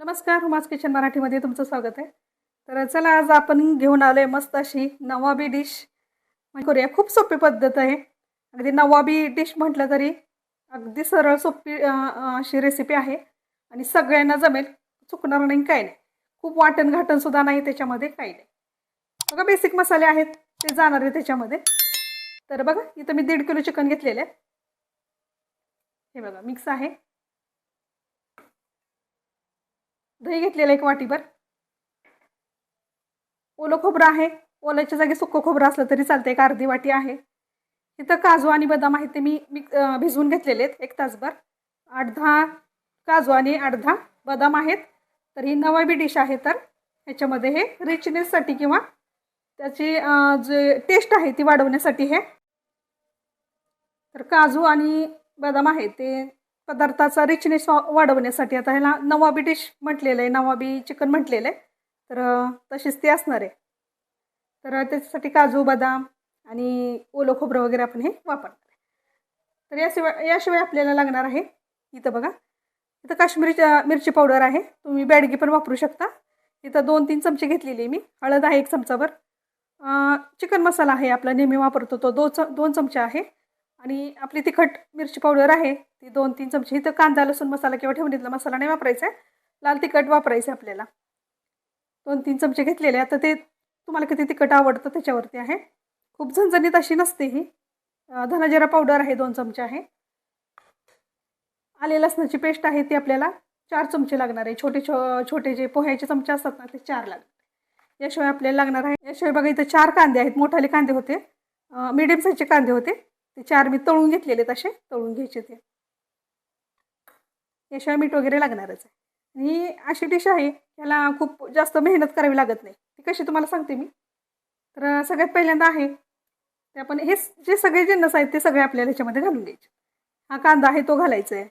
नमस्कार hummus kitchen मराठीमध्ये तुमचं स्वागत आहे. तर चला आज आपण घेऊन आलो आहे मस्त अशी नवाबी डिश. म्हणजे करूया खूप सोपी पद्धत आहे. अगदी नवाबी डिश म्हटलं तरी अगदी सरळ सोपी अशी रेसिपी आहे. आणि सगळ्यांना जमेल चुकणार नाही काय नाही. खूप वाटण घाटणसुद्धा नाही त्याच्यामध्ये काही नाही. बघा बेसिक मसाले आहेत ते जाणार आहे त्याच्यामध्ये. तर बघा इथं मी दीड किलो चिकन घेतलेलं आहे. हे बघा मिक्स आहे. दही घेतलेलं एक वाटीभर ओलं खोबरं आहे. ओल्याच्या जागी सुकं खोबरं असलं तरी चालतं एक अर्धी वाटी आहे. इथं काजू आणि बदाम आहेत ते मी मिक्स भिजवून घेतलेले आहेत एक तासभर. अर्धा काजू आणि अर्धा बदाम आहेत. तर ही नवाबी डिश आहे तर ह्याच्यामध्ये हे रिचनेससाठी किंवा त्याची जे टेस्ट आहे ती वाढवण्यासाठी हे. तर काजू आणि बदाम आहे ते पदार्थाचा रिचनेस वाढवण्यासाठी आता ह्याला नवाबी डिश म्हटलेलं आहे नवाबी चिकन म्हटलेलं आहे. तर तशीच ती असणार आहे. तर त्याच्यासाठी काजू बदाम आणि ओलं खोबरं वगैरे आपण हे वापरणार तर याशिवाय याशिवाय आपल्याला लागणार आहे इथं बघा. इथं काश्मीरी मिरची पावडर आहे. तुम्ही बॅडगी पण वापरू शकता. इथं दोन तीन चमचे घेतलेली आहे मी. हळद आहे एक चमचाभर. चिकन मसाला आहे आपला नेहमी वापरतो तो. दो च दोन चमचे आहे. आणि आपली तिखट मिरची पावडर आहे ती दोन तीन चमचे. इथं कांदा लसूण मसाला किंवा ठेवणीतला मसाला नाही वापरायचा आहे. लाल तिखट वापरायचं आहे आपल्याला. दोन तीन चमचे घेतलेले आता ते तुम्हाला किती तिखट आवडतं त्याच्यावरती आहे. खूप झणझणीत अशी नसते ही. धनाजिरा पावडर आहे दोन चमचे आहे. आले लसणाची पेस्ट आहे ती आपल्याला चार चमचे लागणार आहे. छोटे छो छोटे जे पोह्याचे चमचे असतात ना ते चार लागणार याशिवाय आपल्याला लागणार आहे याशिवाय बघा इथं चार कांदे आहेत. मोठाले कांदे होते. मिडियम साईजचे कांदे होते. ते चार मी तळून घेतलेले तसे तळून घ्यायचे ते. याशिवाय मीठ वगैरे लागणारच आहे. आणि अशी डिश आहे याला खूप जास्त मेहनत करावी लागत नाही. ती कशी तुम्हाला सांगते मी. तर सगळ्यात पहिल्यांदा आहे ते आपण हे जे सगळे जिन्नस आहेत ते सगळे आपल्याला ह्याच्यामध्ये घालून घ्यायचे हा कांदा आहे तो घालायचा आहे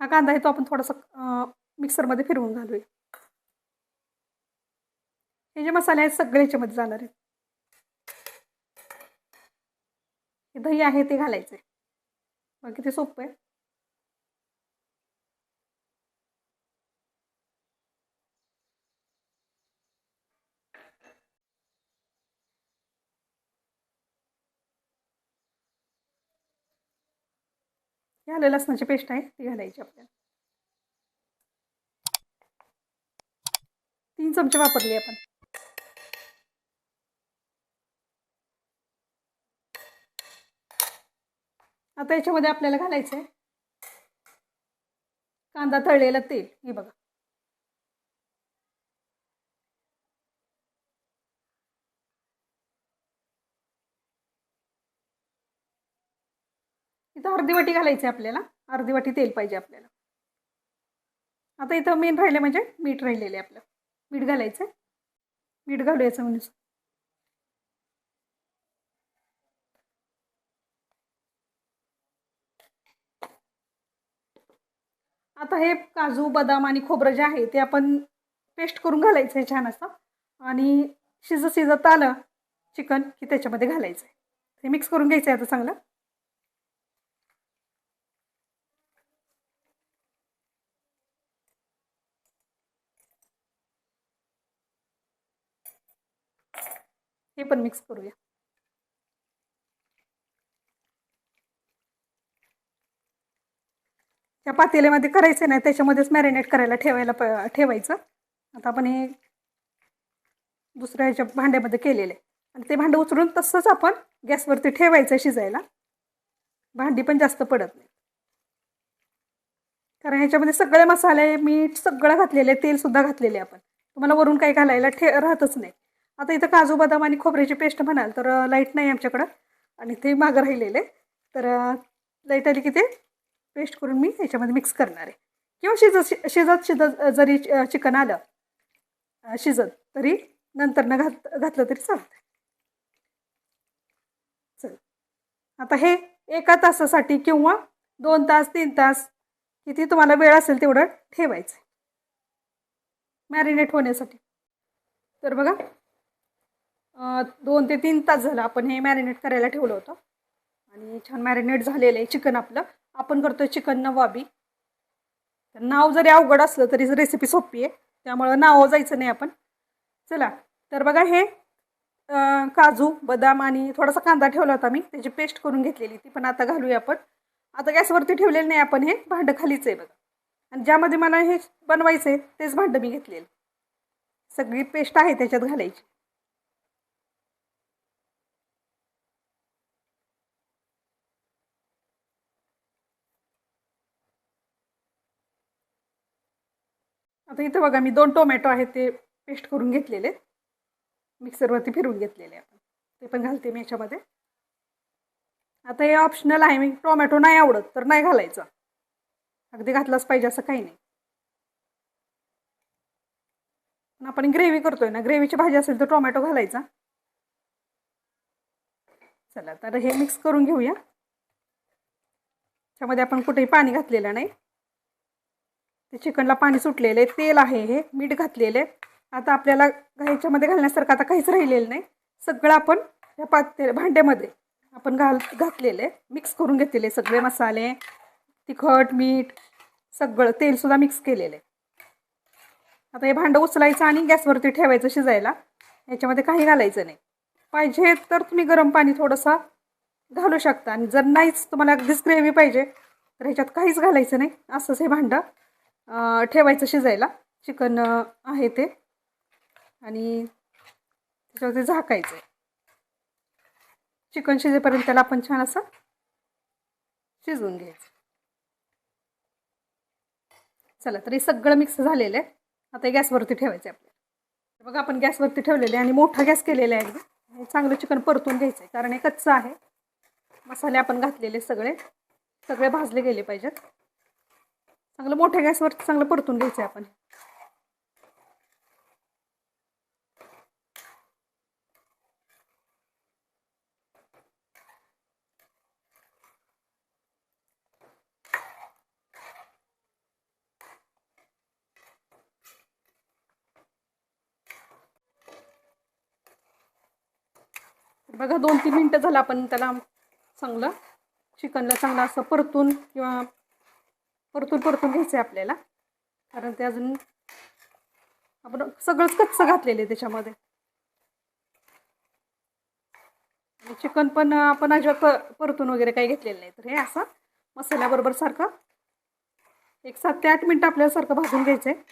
हा कांदा आहे तो आपण थोडासा मिक्सरमध्ये फिरवून घालूया. हे जे मसाले आहेत सगळे ह्याच्यामध्ये जाणार आहेत. हे दही आहे ते घालायचे बाकी ते किती सोपं आहे. हे आलं लसणाची पेस्ट आहे ती घालायची आपल्याला. तीन चमचे वापरले आपण. आता याच्यामध्ये आपल्याला घालायचं आहे कांदा तळलेलं तेल हे बघा. इथं अर्धी वाटी घालायची आहे आपल्याला. अर्धी वाटी तेल पाहिजे आपल्याला. आता इथं मेन राहिलं म्हणजे मीठ राहिलेलं आहे आपलं. मीठ घालायचं आहे मीठ घालूयाचं म्हणून आता हे काजू बदाम आणि खोबरं जे आहे ते आपण पेस्ट करून घालायचं आहे छान असं. आणि शिजत शिजत आलं चिकन की त्याच्यामध्ये घालायचं आहे हे मिक्स करून घ्यायचं आहे आता चांगलं. हे पण मिक्स करूया. त्या पातेल्यामध्ये करायचं नाही त्याच्यामध्येच मॅरिनेट करायला ठेवायला प ठेवायचं. आता आपण हे दुसऱ्या ह्याच्या भांड्यामध्ये केलेलं आहे. आणि ते भांडं उचलून तसंच आपण गॅसवरती ठेवायचं शिजायला. भांडी पण जास्त पडत नाही. कारण ह्याच्यामध्ये सगळे मसाले मीठ सगळं घातलेलं आहे तेलसुद्धा घातलेले आहे आपण. तुम्हाला वरून काही घालायला ठे राहतच नाही. आता इथं काजू बदाम आणि खोबऱ्याची पेस्ट म्हणाल तर लाइट नाही आमच्याकडं. आणि ते मागं राहिलेले तर लाइट आली की ते पेस्ट करून मी ह्याच्यामध्ये मिक्स करणार आहे. किंवा शिजत शि- शिजत शिजत जरी चिकन आलं शिजत तरी नंतर न घात घातलं तरी चालतं चल. आता हे एका तासासाठी किंवा दोन तास तीन तास किती तुम्हाला वेळ असेल तेवढं ठेवायचं मॅरिनेट होण्यासाठी. तर बघा दोन ते तीन तास झालं आपण हे मॅरिनेट करायला ठेवलं होतं. आणि छान मॅरिनेट झालेलं आहे चिकन आपलं. आपण करतोय चिकन नवाबी. तर नाव जरी अवघड असलं तरी रेसिपी सोपी आहे. त्यामुळं नाव जायचं नाही आपण. चला तर बघा हे काजू बदाम आणि थोडासा कांदा ठेवला होता मी. त्याची पेस्ट करून घेतलेली ती पण आता घालूया आपण. आता गॅसवरती ठेवलेलं नाही आपण हे. भांडं खालीच आहे बघा. आणि ज्यामध्ये मला हे बनवायचं आहे तेच भांडं मी घेतलेलं. सगळी पेस्ट आहे त्याच्यात घालायची. आता इथं बघा मी दोन टोमॅटो आहेत ते पेस्ट करून घेतलेले. मिक्सरवरती फिरून घेतलेले आपण. ते पण घालते मी याच्यामध्ये. आता हे ऑप्शनल आहे मी टोमॅटो नाही आवडत तर नाही घालायचं. अगदी घातलाच पाहिजे असं काही नाही. पण आपण ग्रेव्ही करतोय ना ग्रेव्हीची भाजी असेल तर टोमॅटो घालायचा. चला तर हे मिक्स करून घेऊया. त्यामध्ये आपण कुठेही पाणी घातलेलं नाही. ते चिकनला पाणी सुटलेलं आहे तेल आहे हे मीठ घातलेलं आहे. आता आपल्याला ह्याच्यामध्ये घालण्यासारखं आता काहीच राहिलेलं नाही. सगळं आपण या पाते भांड्यामध्ये आपण घाल घातलेले मिक्स करून घेतलेले सगळे मसाले तिखट मीठ सगळं तेलसुद्धा मिक्स केलेलं आहे. आता हे भांडं उचलायचं आणि गॅसवरती ठेवायचं शिजायला. याच्यामध्ये काही घालायचं नाही. पाहिजे तर तुम्ही गरम पाणी थोडंसं घालू शकता. आणि जर नाहीच तुम्हाला अगदीच ग्रेव्ही पाहिजे तर ह्याच्यात काहीच घालायचं नाही. असंच हे भांडं ठेवायचं शिजायला. चिकन आहे ते. आणि त्याच्यावरती झाकायचं आहे चिकन शिजेपर्यंत त्याला आपण छान असं शिजवून घ्यायचं. चला तर हे सगळं मिक्स झालेलं आहे. आता गॅसवरती ठेवायचं आहे आपल्याला बघा आपण गॅसवरती ठेवलेले आहे आणि मोठा गॅस केलेला आहे एकदम हे चांगलं चिकन परतून घ्यायचं आहे कारण हे कच्चं आहे. मसाले आपण घातलेले सगळे. सगळे भाजले गेले पाहिजेत. चांगलं मोठ्या गॅसवर चांगलं परतून घ्यायचं आहे आपण. बघा दोन तीन मिनटं झालं आपण त्याला चांगलं चिकनला चांगलं असं परतून किंवा परतून परतून घ्यायचं आहे आपल्याला. कारण ते अजून आपण सगळंच कच्चं घातलेलं आहे त्याच्यामध्ये. चिकन पण आपण अजिबात परतून वगैरे काही घेतलेलं नाही. तर हे असं मसाल्याबरोबर सारखं एक सात ते आठ मिनटं आपल्याला सारखं भाजून घ्यायचं आहे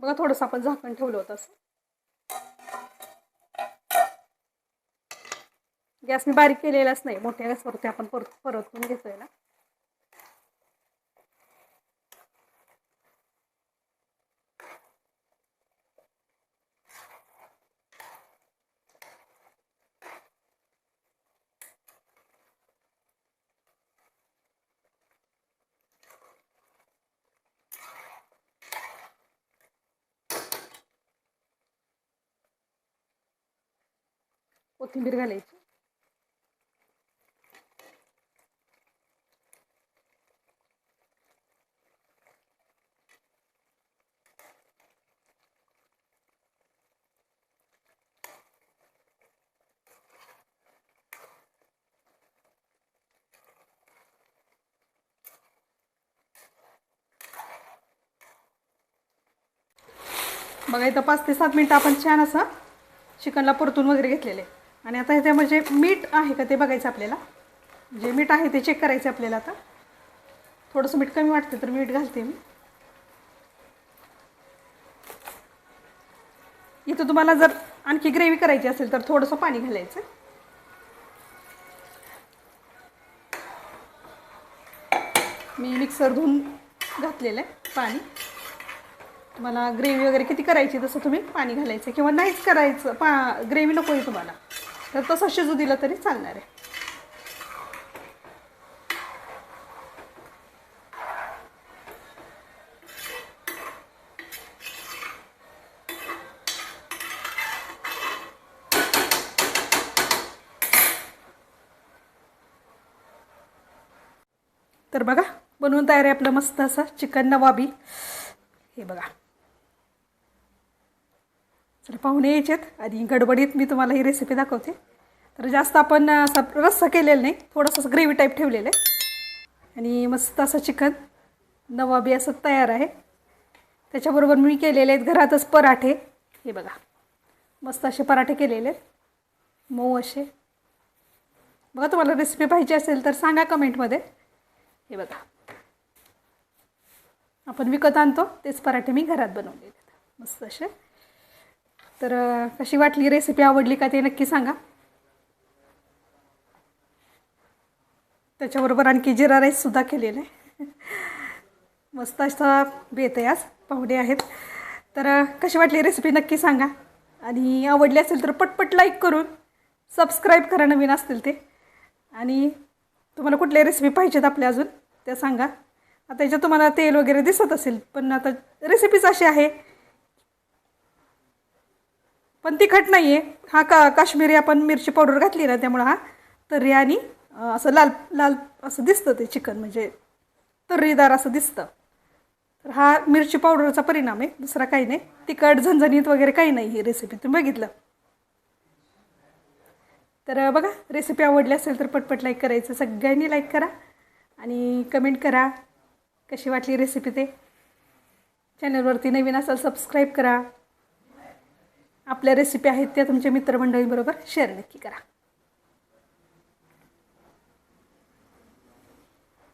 बघा थोडंसं आपण झाकण ठेवलं होतं असं. गॅस मी बारीक केलेलाच नाही. मोठ्या गॅसवरती आपण परत परतून घेतोय ना. कोथिंबीर घालायची. बघा इथं पाच ते सात मिनटं आपण छान असं चिकनला परतून वगैरे घेतलेले. आणि आता ह्याच्यामध्ये मीठ आहे का ते बघायचं आपल्याला. जे मीठ आहे ते चेक करायचं आपल्याला आता. थोडंसं मीठ कमी वाटतं तर मीठ घालते मी. इथं तुम्हाला जर आणखी ग्रेव्ही करायची असेल तर थोडंसं पाणी घालायचं. मी मिक्सर धुवून घातलेलं आहे पाणी. तुम्हाला ग्रेव्ही वगैरे किती करायची तसं तुम्ही पाणी घालायचं किंवा नाहीच करायचं. पा ग्रेव्ही नको आहे तुम्हाला. तर तसं शिजू दिलं तरी चालणार आहे. तर बघा बनवून तयार आहे आपलं मस्त असं चिकन नवाबी. हे बघा. पाहुणे यायचेत. आणि गडबडीत मी तुम्हाला ही रेसिपी दाखवते. तर जास्त आपण असा रस्सा केलेला नाही. थोडंसं ग्रेव्ही टाईप ठेवलेलं आहे. आणि मस्त असं चिकन नवाबी असं तयार आहे. त्याच्याबरोबर मी केलेले आहेत घरातच पराठे. हे बघा. मस्त असे पराठे केलेले आहेत. मऊ असे. बघा तुम्हाला रेसिपी पाहिजे असेल तर सांगा कमेंटमध्ये हे बघा. आपण विकत आणतो. तेच पराठे मी घरात बनवलेले आहेत. मस्त असे. तर कशी वाटली रेसिपी आवडली का ते नक्की सांगा. त्याच्याबरोबर आणखी जिरा राईससुद्धा केलेलं आहे. मस्त असा बेत आहे आज पाहुणे आहेत. तर कशी वाटली रेसिपी नक्की सांगा. आणि आवडली असेल तर पटपट लाईक करून सबस्क्राईब करा नवीन असतील ते. आणि तुम्हाला कुठल्या रेसिपी पाहिजेत आपल्या अजून त्या सांगा. आता याच्यात तुम्हाला तेल वगैरे दिसत असेल पण आता रेसिपीच अशी आहे. पण तिखट नाही आहे हा का काश्मीरी आपण मिरची पावडर घातली ना त्यामुळं हा तर्री आणि असं लाल लाल असं दिसतं ते चिकन म्हणजे तर्रीदार असं दिसतं. तर हा मिरची पावडरचा परिणाम आहे दुसरा काही नाही. तिखट झणझणीत वगैरे काही नाही ही रेसिपी तुम्ही बघितलं? तर बघा रेसिपी आवडली असेल तर पटपट लाईक करायचं. सगळ्यांनी लाईक करा आणि कमेंट करा कशी वाटली रेसिपी ते. चॅनलवरती नवीन असाल सबस्क्राईब करा. आपल्या रेसिपी आहेत त्या तुमच्या मित्रमंडळींबरोबर शेअर नक्की करा.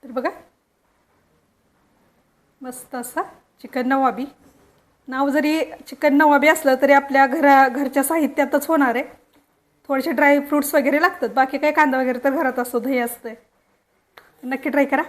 तर बघा. मस्त असा चिकन नवाबी. नाव जरी चिकन नवाबी असलं तरी आपल्या घरा घरच्या साहित्यातच होणार आहे. थोडेसे ड्राय फ्रूट्स वगैरे लागतात. बाकी काही कांदा वगैरे तर घरात असतो दही असतं नक्की ट्राय करा.